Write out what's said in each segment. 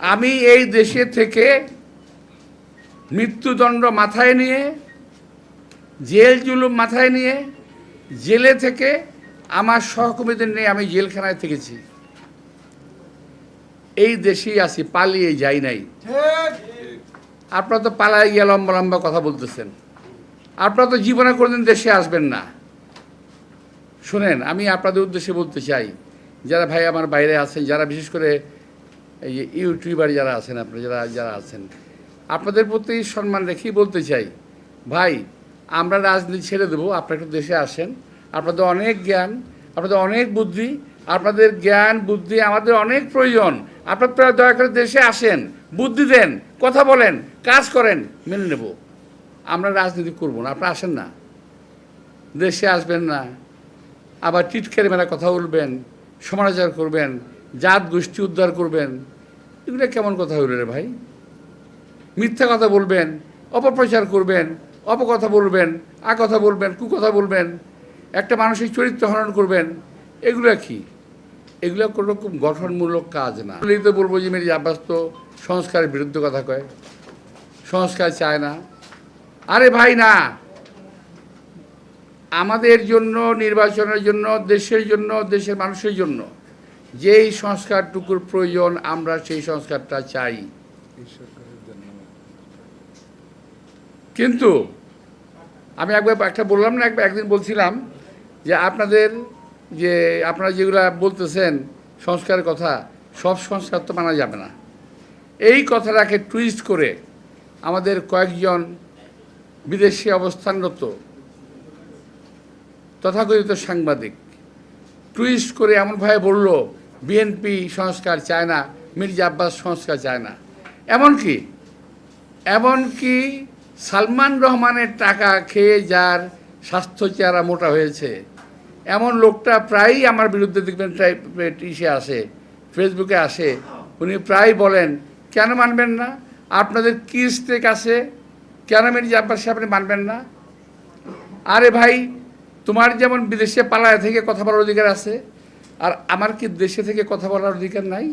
আমি এই দেশে থেকে মৃত্যুদণ্ড মাথায় নিয়ে জেল জুলুম মাথায় নিয়ে জেলে থেকে আমার সহকর্মীদের নিয়ে আমি জেলখানায় থেকেছি। এই দেশেই আছি পালিয়ে যাই নাই। আপনারা তো পালায় গিয়ে লম্বা লম্বা কথা বলতেছেন। আপনারা তো জীবনে কোনোদিন দেশে আসবেন না। শুনেন আমি আপনাদের উদ্দেশ্যে বলতে চাই যারা ভাই আমার বাইরে আছেন যারা বিশেষ করে এই যে ইউটিউবার যারা আছেন আপনারা যারা যারা আছেন, আপনাদের প্রতি সম্মান রেখেই বলতে চাই, ভাই, আমরা রাজনীতি ছেড়ে দেবো, আপনারা একটু দেশে আসেন, আপনাদের অনেক জ্ঞান, আপনাদের অনেক বুদ্ধি, আপনাদের জ্ঞান, বুদ্ধি আমাদের অনেক প্রয়োজন, আপনারা দয়া করে দেশে আসেন, বুদ্ধি দেন, কথা বলেন, কাজ করেন, মেনে নেব। আমরা রাজনীতি করব না, আপনারা আসেন না। দেশে আসবেন না, আবার টিটকারি মেলা কথা বলবেন, সমালোচনা করবেন, জাত গোষ্ঠী উদ্ধার করবেন এগুলো কেমন কথা হইল রে ভাই? মিথ্যা কথা বলবেন, অপপ্রচার করবেন, অপকথা বলবেন আ কথা বলবেন, কুকথা বলবেন, একটা মানসিক চরিত্র হরণ করবেন, এগুলো কি? এগুলো কোনো রকম গঠনমূলক কাজ না। বলেই তো বলব যে মেরি আব্বাস তো সংস্কারের বিরুদ্ধে কথা কয়, সংস্কার চায় না। আরে ভাই না! আমাদের জন্য, নির্বাচনের জন্য, দেশের জন্য, দেশের মানুষের জন্য যেই সংস্কারটুকুর প্রয়োজন, আমরা সেই সংস্কারটা চাই। কিন্তু আমি একবার একটা বললাম না, একবার একদিন বলছিলাম যে আপনাদের যে, আপনারা যেগুলা বলতেছেন সংস্কারের কথা, সব সংস্কার তো মানা যাবে না। এই কথাটাকে টুইস্ট করে আমাদের কয়েকজন বিদেশে অবস্থানরত তথাকথিত সাংবাদিক টুইস্ট করে এমনভাবে বলল বিএনপি সংস্কার চায় না, মির্জা আব্বাস সংস্কার চায় না। এমনকি এমনকি সালমান রহমানের টাকা খেয়ে যার স্বাস্থ্য চেহারা মোটা হয়েছে, এমন লোকটা প্রায়ই আমার বিরুদ্ধে দেখবেন ইসে আসে, ফেসবুকে আসে। উনি প্রায় বলেন, কেন মানবেন না? আপনাদের কি স্টেক আছে কেন মির্জা আব্বাস আপনি মানবেন না? আরে ভাই, তোমার যেমন বিদেশে পালায় থেকে কথা বলার অধিকার আছে আর আমার কি দেশে থেকে কথা বলার অধিকার নাই?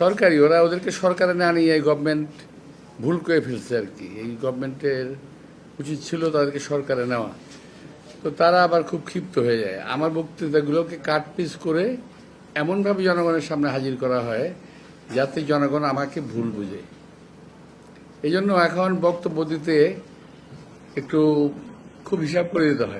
সরকারি, ওরা ওদেরকে সরকারে না নিয়ে এই গভর্নমেন্ট ভুল করে ফেলছে আর কি। এই গভর্নমেন্টের উচিত ছিল তাদেরকে সরকারে নেওয়া। তো তারা আবার খুব ক্ষিপ্ত হয়ে যায়। আমার বক্তৃতাগুলোকে কাট পিস করে এমনভাবে জনগণের সামনে হাজির করা হয় যাতে জনগণ আমাকে ভুল বুঝে। এই জন্য এখন বক্তব্য দিতে একটু খুব হিসাব করে দিতে হয়।